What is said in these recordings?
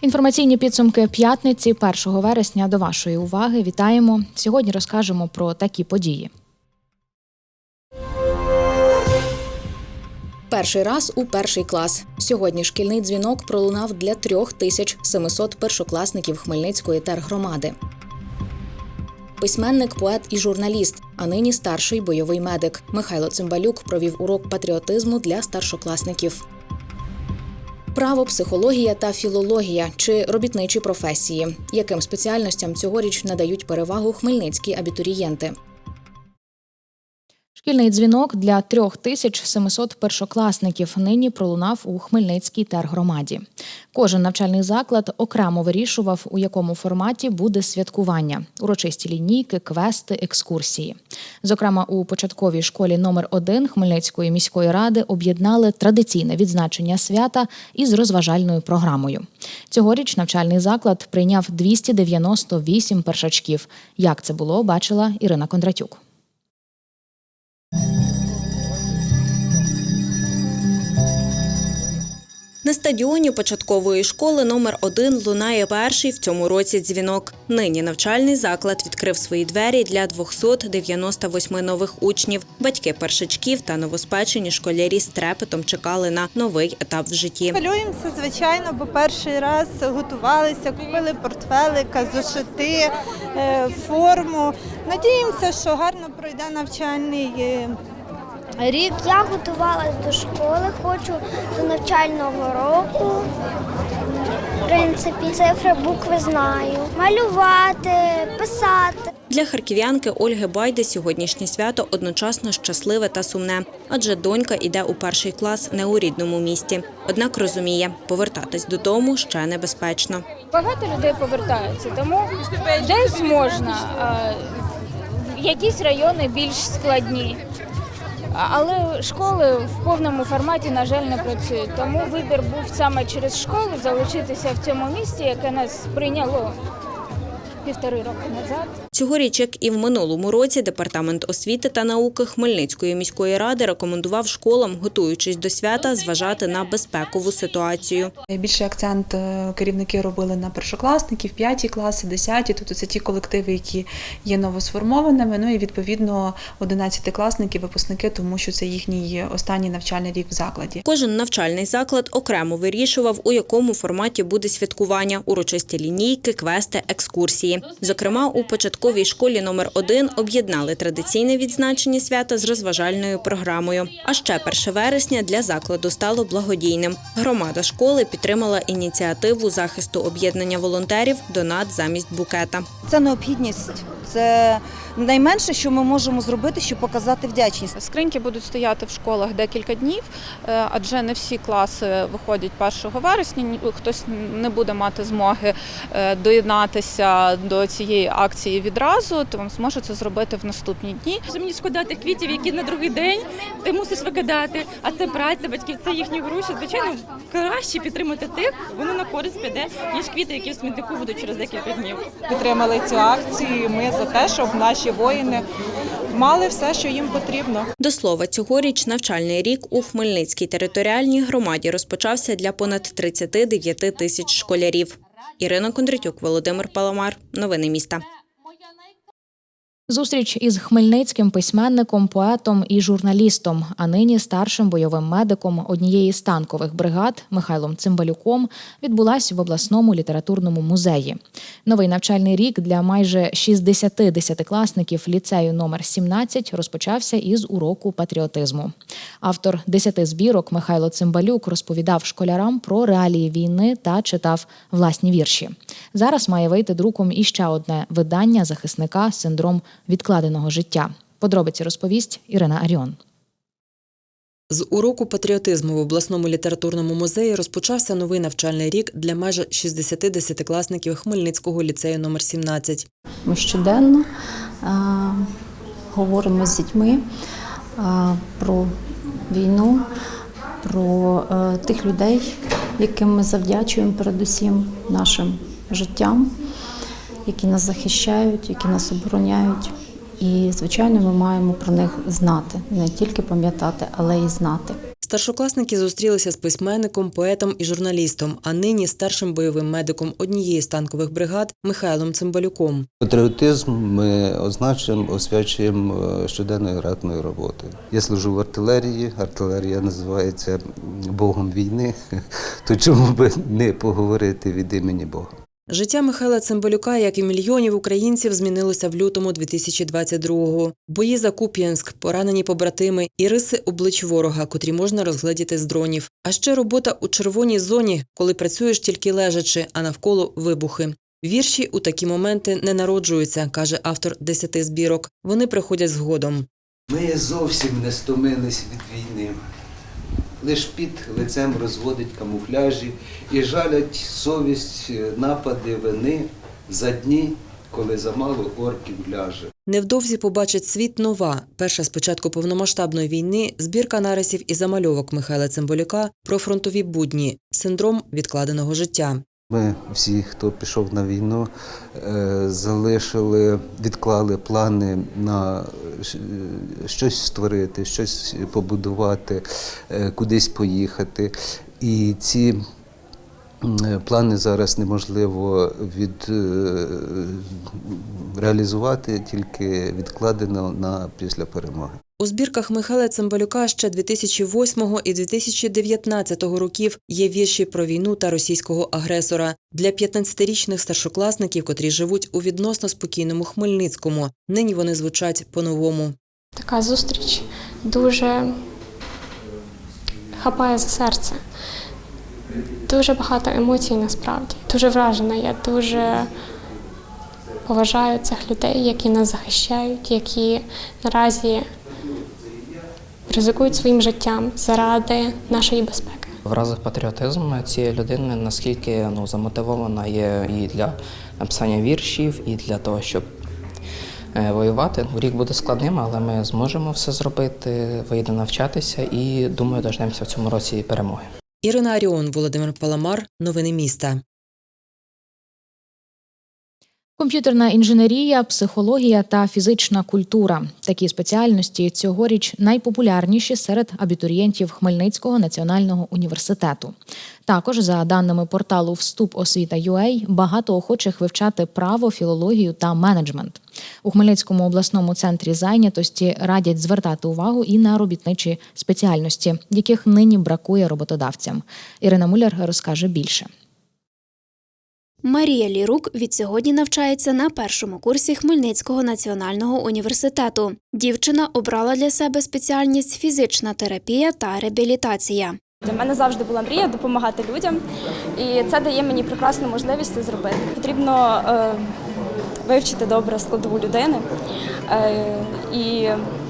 Інформаційні підсумки п'ятниці 1 вересня до вашої уваги. Вітаємо. Сьогодні розкажемо про такі події. Перший раз у перший клас. Сьогодні шкільний дзвінок пролунав для трьох тисяч 700 першокласників Хмельницької тергромади. Письменник, поет і журналіст, а нині старший бойовий медик. Михайло Цимбалюк провів урок патріотизму для старшокласників. Право, психологія та філологія чи робітничі професії, яким спеціальностям цьогоріч надають перевагу хмельницькі абітурієнти. Шкільний дзвінок для 3700 першокласників нині пролунав у Хмельницькій тергромаді. Кожен навчальний заклад окремо вирішував, у якому форматі буде святкування: урочисті лінійки, квести, екскурсії. Зокрема, у початковій школі номер 1 Хмельницької міської ради об'єднали традиційне відзначення свята із розважальною програмою. Цьогоріч навчальний заклад прийняв 298 першачків. Як це було, бачила Ірина Кондратюк. На стадіоні початкової школи номер 1 лунає перший в цьому році дзвінок. Нині навчальний заклад відкрив свої двері для 298 нових учнів. Батьки першачків та новоспечені школярі з трепетом чекали на новий етап в житті. Хвилюємося, звичайно, бо перший раз готувалися, купили портфелика, зошити, е, форму. Надіємося, що гарно пройде навчальний е, рік. Я готувалась до школи, хочу до навчального року. В принципі, цифри, букви знаю. Малювати, писати. Для харків'янки Ольги Байди сьогоднішнє свято одночасно щасливе та сумне, адже донька іде у перший клас не у рідному місті. Однак розуміє, повертатись додому ще небезпечно. Багато людей повертаються, тому десь можна. Якісь райони більш складні. Але школи в повному форматі, на жаль, не працюють. Тому вибір був саме через школу залишитися в цьому місті, яке нас прийняло півтори роки назад. Цьогоріч, як і в минулому році, департамент освіти та науки Хмельницької міської ради рекомендував школам, готуючись до свята, зважати на безпекову ситуацію. Більший акцент е, керівники робили на першокласників, п'яті класи, десяті. Тобто це ті колективи, які є новосформованими. Ну і відповідно одинадцятикласники, випускники, тому що це їхній останній навчальний рік в закладі. Кожен навчальний заклад окремо вирішував, у якому форматі буде святкування, урочисті лінійки, квести, екскурсії. Зокрема, у початковій школі номер 1 об'єднали традиційне відзначення свята з розважальною програмою. А ще 1 вересня для закладу стало благодійним. Громада школи підтримала ініціативу захисту об'єднання волонтерів Донат замість букета. Це необхідність. Це найменше, що ми можемо зробити, щоб показати вдячність. Скриньки будуть стояти в школах декілька днів, е, адже не всі класи виходять 1 вересня. Хтось не буде мати змоги е, доєднатися до цієї акції відразу, то зможе це зробити в наступні дні. Мені шкода тих квітів, які на другий день ти мусиш викидати. А це праця батьків, це їхні гроші. Звичайно, краще підтримати тих, воно на користь піде, ніж квіти, які в смітнику будуть через декілька днів. підтримали цю акцію. Ми за те, щоб наші воїни мали все, що їм потрібно. До слова, цьогоріч навчальний рік у Хмельницькій територіальній громаді розпочався для понад 39 тисяч школярів. Ірина Кондратюк, Володимир Паламар. Новини міста. Зустріч із хмельницьким письменником, поетом і журналістом, а нині старшим бойовим медиком однієї з танкових бригад Михайлом Цимбалюком відбулась в обласному літературному музеї. Новий навчальний рік для майже 60 десятикласників ліцею номер 17 розпочався із уроку патріотизму. Автор десяти збірок Михайло Цимбалюк розповідав школярам про реалії війни та читав власні вірші. Зараз має вийти друком іще одне видання захисника синдром відкладеного життя. Подробиці розповість Ірина Аріон. З уроку патріотизму в обласному літературному музеї розпочався новий навчальний рік для майже 60 десятикласників Хмельницького ліцею номер 17. Ми щоденно е, говоримо з дітьми е, про війну, про е, тих людей, яким ми завдячуємо передусім нашим життям, які нас захищають, які нас обороняють. І, звичайно, ми маємо про них знати, не тільки пам'ятати, але й знати. Старшокласники зустрілися з письменником, поетом і журналістом, а нині старшим бойовим медиком однієї з танкових бригад Михайлом Цимбалюком. Патріотизм ми означуємо, освячуємо е, щоденною ратною роботою. Я служу в артилерії, артилерія називається Богом війни, то чому би не поговорити від імені Бога? Життя Михайла Цимбалюка, як і мільйонів українців, змінилося в лютому 2022-го. Бої за Куп'янськ, поранені побратими і риси облич ворога, котрі можна розгледіти з дронів. А ще робота у червоній зоні, коли працюєш тільки лежачи, а навколо вибухи. Вірші у такі моменти не народжуються, каже автор десяти збірок. Вони приходять згодом. Ми зовсім не стомились від війни. Лиш під лицем розводить камуфляжі і жалять совість е, напади вини за дні, коли замало орків ляже. Невдовзі побачить світ нова. Перша з початку повномасштабної війни збірка нарисів і замальовок Михайла Цимбалюка про фронтові будні, синдром відкладеного життя. Ми всі, хто пішов на війну, е, залишили, відклали плани на е, щось створити, щось побудувати, е, кудись поїхати. І ці плани зараз неможливо від, е, реалізувати, тільки відкладено на після перемоги. У збірках Михайла Цимбалюка ще 2008 і 2019 років є вірші про війну та російського агресора для 15-річних старшокласників, котрі живуть у відносно спокійному Хмельницькому. Нині вони звучать по-новому. Така зустріч дуже хапає за серце. Дуже багато емоцій насправді. Дуже вражена. Я дуже поважаю цих людей, які нас захищають, які наразі ризикують своїм життям заради нашої безпеки. Вразив патріотизм цієї людини, наскільки ну, замотивована є і для написання віршів, і для того, щоб е, воювати. Рік буде складним, але ми зможемо все зробити, вийде навчатися і думаю, дождемося в цьому році перемоги. Ірина Аріон, Володимир Паламар. Новини міста. Комп'ютерна інженерія, психологія та фізична культура такі спеціальності цьогоріч найпопулярніші серед абітурієнтів Хмельницького національного університету. Також, за даними порталу Вступ освіта.UA, багато охочих вивчати право, філологію та менеджмент. У Хмельницькому обласному центрі зайнятості радять звертати увагу і на робітничі спеціальності, яких нині бракує роботодавцям. Ірина Муляр розкаже більше. Марія Лірук відсьогодні навчається на першому курсі Хмельницького національного університету. Дівчина обрала для себе спеціальність фізична терапія та реабілітація. Для мене завжди була мрія допомагати людям, і це дає мені прекрасну можливість це зробити. Потрібно е, вивчити добре складову людини е, і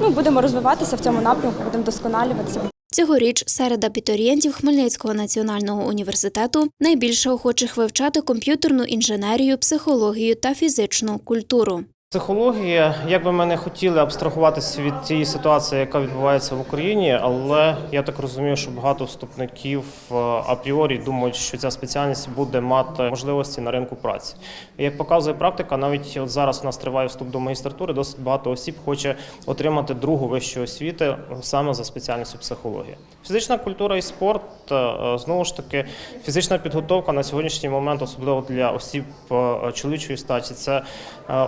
ну, будемо розвиватися в цьому напрямку, будемо досконалюватися. Цьогоріч серед абітурієнтів Хмельницького національного університету найбільше охочих вивчати комп'ютерну інженерію, психологію та фізичну культуру. Психологія, як би ми не хотіли абстрагуватися від цієї ситуації, яка відбувається в Україні, але я так розумію, що багато вступників е, апріорі думають, що ця спеціальність буде мати можливості на ринку праці. Як показує практика, навіть от зараз у нас триває вступ до магістратури, досить багато осіб хоче отримати другу вищу освіти саме за спеціальністю психологія. Фізична культура і спорт е, знову ж таки фізична підготовка на сьогоднішній момент, особливо для осіб е, чоловічої статі, це е,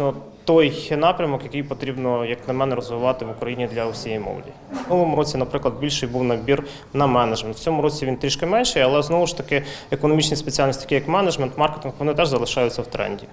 однозначно той напрямок, який потрібно, як на мене, розвивати в Україні для усієї молоді. В минулому році, наприклад, більший був набір на менеджмент. В цьому році він трішки менший, але знову ж таки економічні спеціальності, такі як менеджмент, маркетинг, вони теж залишаються в тренді.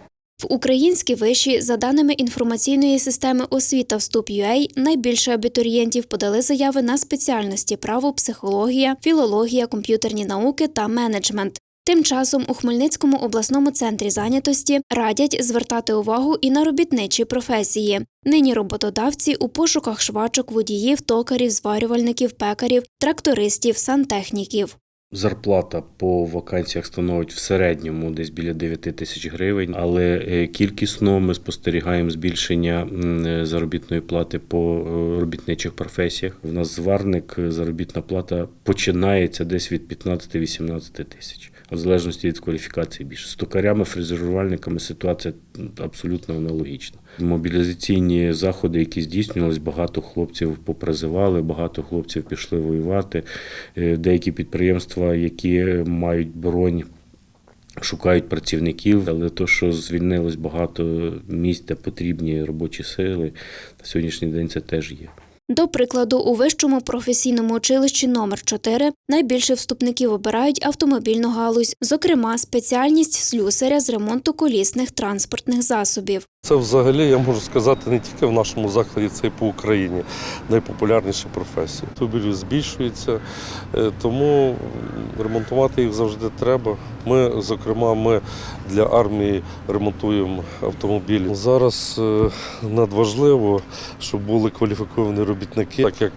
В українські виші, за даними інформаційної системи освіта Вступ.UA, найбільше абітурієнтів подали заяви на спеціальності право, психологія, філологія, комп'ютерні науки та менеджмент. Тим часом у Хмельницькому обласному центрі зайнятості радять звертати увагу і на робітничі професії. Нині роботодавці у пошуках швачок, водіїв, токарів, зварювальників, пекарів, трактористів, сантехніків. Зарплата по вакансіях становить в середньому десь біля 9 тисяч гривень, але е, кількісно ми спостерігаємо збільшення е, заробітної плати по е, робітничих професіях. У нас зварник заробітна плата починається десь від 15-18 тисяч. В залежності від кваліфікації більше. З токарями, фрезерувальниками ситуація абсолютно аналогічна. Мобілізаційні заходи, які здійснювались, багато хлопців попризивали, багато хлопців пішли воювати. Е, Деякі підприємства, які мають бронь, шукають працівників, але то, що звільнилось багато місць, де потрібні робочі сили, на сьогоднішній день це теж є. До прикладу, у вищому професійному училищі номер 4 найбільше вступників обирають автомобільну галузь, зокрема спеціальність слюсаря з ремонту колісних транспортних засобів. Це взагалі, я можу сказати, не тільки в нашому закладі, це і по Україні найпопулярніша професія. Автомобілів збільшується, е, тому ремонтувати їх завжди треба. Ми, зокрема, ми для армії ремонтуємо автомобілі. Зараз е, надважливо, щоб були кваліфіковані робітники, так як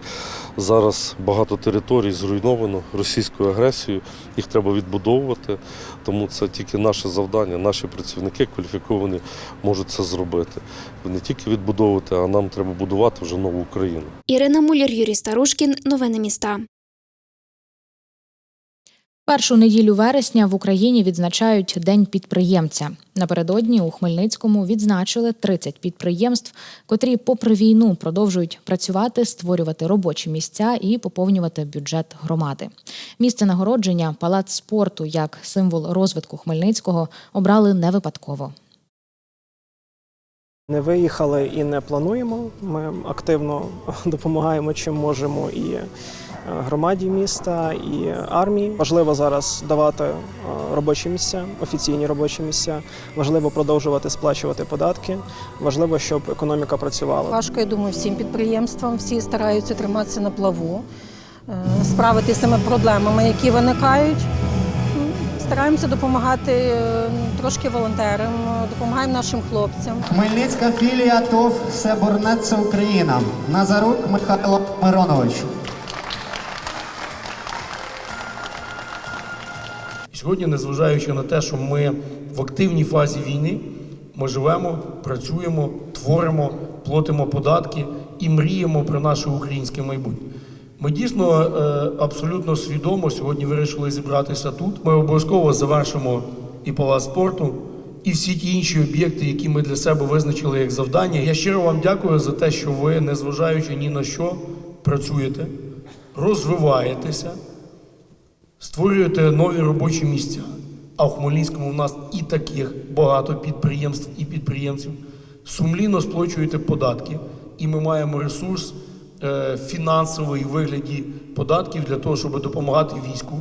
зараз багато територій зруйновано російською агресією, їх треба відбудовувати. Тому це тільки наше завдання. Наші працівники кваліфіковані можуть це зробити. Не тільки відбудовувати, а нам треба будувати вже нову Україну. Ірина Мулір, Юрій Старушкін. Новини міста. Першу неділю вересня в Україні відзначають День підприємця. Напередодні у Хмельницькому відзначили 30 підприємств, котрі, попри війну, продовжують працювати, створювати робочі місця і поповнювати бюджет громади. Місце нагородження палац спорту як символ розвитку Хмельницького обрали не випадково. Не виїхали і не плануємо. Ми активно допомагаємо чим можемо і громаді міста, і армії. Важливо зараз давати е, робочі місця, офіційні робочі місця. Важливо продовжувати сплачувати податки. Важливо, щоб економіка працювала. Важко, я думаю, всім підприємствам. Всі стараються триматися на плаву, е, справитися з цими проблемами, які виникають. Стараємося допомагати е, трошки волонтерам, допомагаємо нашим хлопцям. Хмельницька філія ТОВ «Себорнет це Україна. Назарук Михайло Миронович. Сьогодні, незважаючи на те, що ми в активній фазі війни, ми живемо, працюємо, творимо, платимо податки і мріємо про наше українське майбутнє. Ми дійсно е, абсолютно свідомо сьогодні вирішили зібратися тут. Ми обов'язково завершимо і палац спорту, і всі ті інші об'єкти, які ми для себе визначили як завдання. Я щиро вам дякую за те, що ви, незважаючи ні на що, працюєте, розвиваєтеся створюєте нові робочі місця. А в Хмельницькому в нас і таких багато підприємств і підприємців. Сумлінно сплачуєте податки, і ми маємо ресурс е, фінансовий в вигляді податків для того, щоб допомагати війську.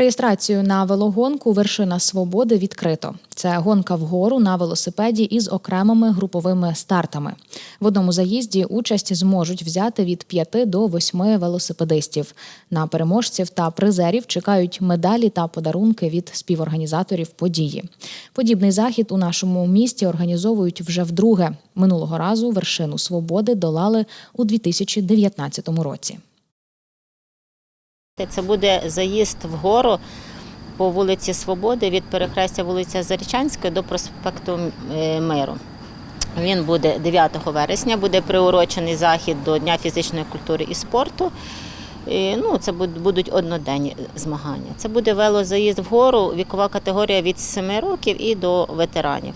Реєстрацію на велогонку Вершина свободи відкрито. Це гонка вгору на велосипеді із окремими груповими стартами. В одному заїзді участь зможуть взяти від 5 до 8 велосипедистів. На переможців та призерів чекають медалі та подарунки від співорганізаторів події. Подібний захід у нашому місті організовують вже вдруге. Минулого разу вершину свободи долали у 2019 році. Це буде заїзд вгору по вулиці Свободи від перехрестя вулиця Зарічанської до проспекту е, Миру. Він буде 9 вересня, буде приурочений захід до Дня фізичної культури і спорту. І, Ну, це будуть одноденні змагання. Це буде велозаїзд вгору, вікова категорія від 7 років і до ветеранів.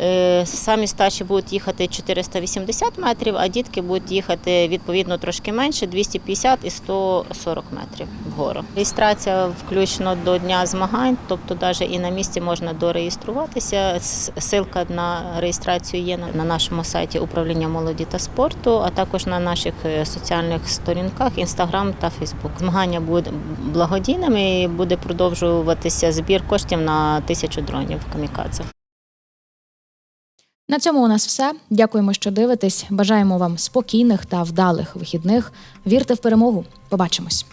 Е, Самі старші будуть їхати 480 метрів, а дітки будуть їхати відповідно трошки менше 250 і 140 метрів вгору. Реєстрація включно до дня змагань, тобто навіть і на місці можна дореєструватися. Силка на реєстрацію є на- на нашому сайті управління молоді та спорту, а також на наших е, соціальних сторінках Інстаграм та Фейсбук. Змагання будуть благодійними і буде продовжуватися збір коштів на тисячу дронів камікадзе. На цьому у нас все. Дякуємо, що дивитесь. Бажаємо вам спокійних та вдалих вихідних. Вірте в перемогу. Побачимось.